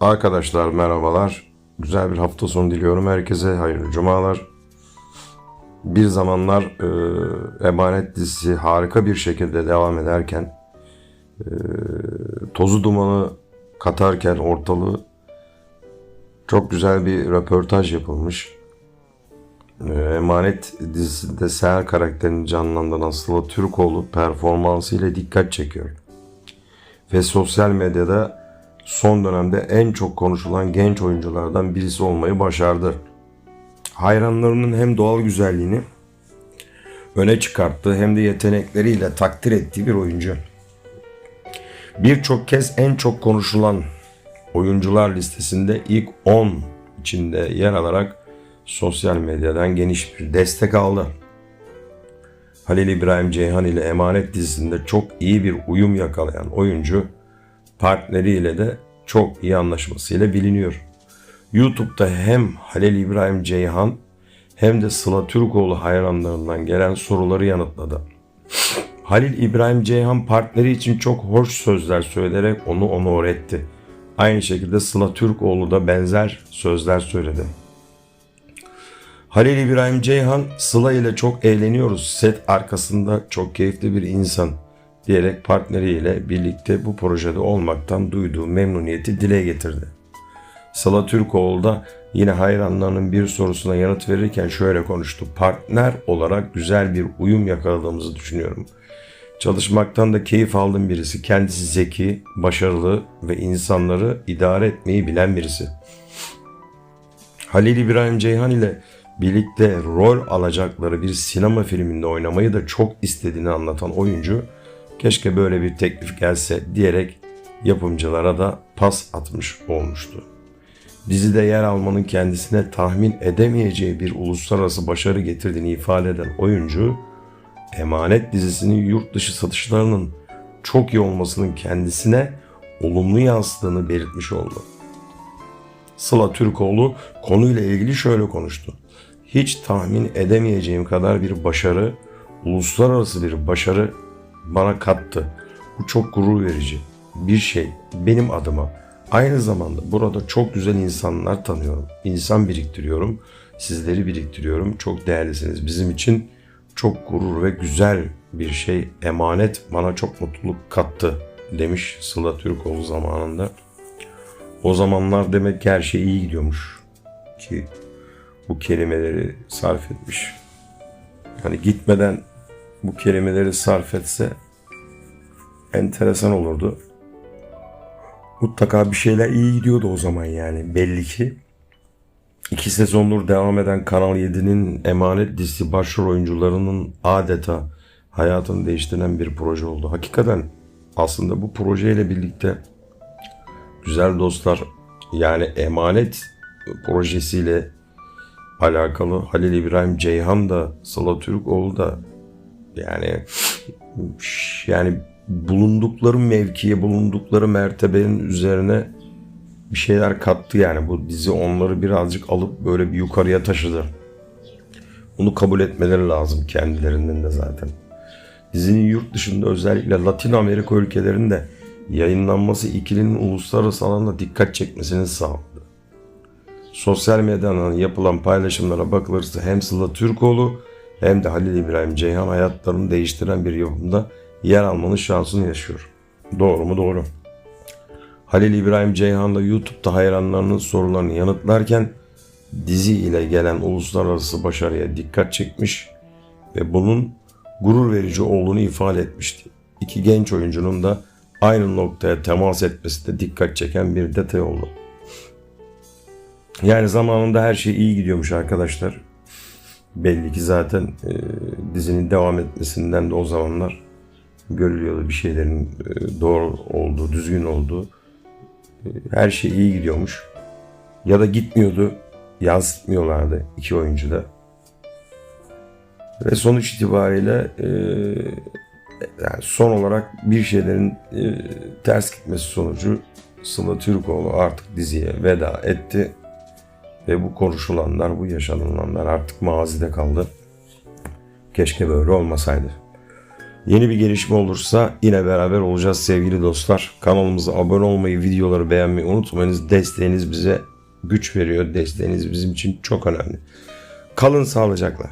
Arkadaşlar merhabalar. Güzel bir hafta sonu diliyorum herkese. Hayırlı cumalar. Bir zamanlar e, Emanet dizisi harika bir şekilde devam ederken e, tozu dumanı katarken ortalığı çok güzel bir röportaj yapılmış. E, Emanet dizisinde Seher karakterini canlandıran Sıla Türkoğlu performansıyla dikkat çekiyor. Ve sosyal medyada son dönemde en çok konuşulan genç oyunculardan birisi olmayı başardı. Hayranlarının hem doğal güzelliğini öne çıkarttığı hem de yetenekleriyle takdir ettiği bir oyuncu. Birçok kez en çok konuşulan oyuncular listesinde ilk 10 içinde yer alarak sosyal medyadan geniş bir destek aldı. Halil İbrahim Ceyhan ile Emanet dizisinde çok iyi bir uyum yakalayan oyuncu partneriyle de çok iyi anlaşmasıyla biliniyor. YouTube'da hem Halil İbrahim Ceyhan hem de Sıla Türkoğlu hayranlarından gelen soruları yanıtladı. Halil İbrahim Ceyhan partneri için çok hoş sözler söyleyerek onu onur etti. Aynı şekilde Sıla Türkoğlu da benzer sözler söyledi. Halil İbrahim Ceyhan Sıla ile çok eğleniyoruz. Set arkasında çok keyifli bir insan diyerek partneriyle birlikte bu projede olmaktan duyduğu memnuniyeti dile getirdi. Sıla Türkoğlu da yine hayranlarının bir sorusuna yanıt verirken şöyle konuştu. Partner olarak güzel bir uyum yakaladığımızı düşünüyorum. Çalışmaktan da keyif aldığım birisi. Kendisi zeki, başarılı ve insanları idare etmeyi bilen birisi. Halil İbrahim Ceyhan ile birlikte rol alacakları bir sinema filminde oynamayı da çok istediğini anlatan oyuncu keşke böyle bir teklif gelse diyerek yapımcılara da pas atmış olmuştu. Dizide yer almanın kendisine tahmin edemeyeceği bir uluslararası başarı getirdiğini ifade eden oyuncu, Emanet dizisinin yurt dışı satışlarının çok iyi olmasının kendisine olumlu yansıdığını belirtmiş oldu. Sıla Türkoğlu konuyla ilgili şöyle konuştu. Hiç tahmin edemeyeceğim kadar bir başarı, uluslararası bir başarı bana kattı. Bu çok gurur verici bir şey benim adıma. Aynı zamanda burada çok güzel insanlar tanıyorum. İnsan biriktiriyorum. Sizleri biriktiriyorum. Çok değerlisiniz. Bizim için çok gurur ve güzel bir şey. Emanet bana çok mutluluk kattı demiş Sıla Türkoğlu zamanında. O zamanlar demek ki her şey iyi gidiyormuş ki bu kelimeleri sarf etmiş. Hani gitmeden bu kelimeleri sarf etse enteresan olurdu. Mutlaka bir şeyler iyi gidiyordu o zaman yani belli ki. İki sezondur devam eden Kanal 7'nin Emanet dizisi başrol oyuncularının adeta hayatını değiştiren bir proje oldu. Hakikaten aslında bu projeyle birlikte güzel dostlar yani Emanet projesiyle alakalı Halil İbrahim Ceyhan da Sıla Türkoğlu da yani yani bulundukları mevkiye, bulundukları mertebenin üzerine bir şeyler kattı yani. Bu dizi onları birazcık alıp böyle bir yukarıya taşıdı. Bunu kabul etmeleri lazım kendilerinden de zaten. Dizinin yurt dışında özellikle Latin Amerika ülkelerinde yayınlanması ikilinin uluslararası alanda dikkat çekmesini sağladı. Sosyal medyadan yapılan paylaşımlara bakılırsa hem Türkoğlu hem de Halil İbrahim Ceyhan hayatlarını değiştiren bir yapımda yer almanın şansını yaşıyor. Doğru mu? Doğru. Halil İbrahim Ceyhan da YouTube'da hayranlarının sorularını yanıtlarken dizi ile gelen uluslararası başarıya dikkat çekmiş ve bunun gurur verici olduğunu ifade etmişti. İki genç oyuncunun da aynı noktaya temas etmesi de dikkat çeken bir detay oldu. Yani zamanında her şey iyi gidiyormuş arkadaşlar. Belli ki zaten e, dizinin devam etmesinden de o zamanlar görülüyordu bir şeylerin e, doğru olduğu, düzgün olduğu. E, her şey iyi gidiyormuş. Ya da gitmiyordu, yansıtmıyorlardı iki oyuncu da. Ve sonuç itibariyle e, yani son olarak bir şeylerin e, ters gitmesi sonucu Sıla Türkoğlu artık diziye veda etti. Ve bu konuşulanlar, bu yaşanılanlar artık mazide kaldı. Keşke böyle olmasaydı. Yeni bir gelişme olursa yine beraber olacağız sevgili dostlar. Kanalımıza abone olmayı, videoları beğenmeyi unutmayınız. Desteğiniz bize güç veriyor. Desteğiniz bizim için çok önemli. Kalın sağlıcakla.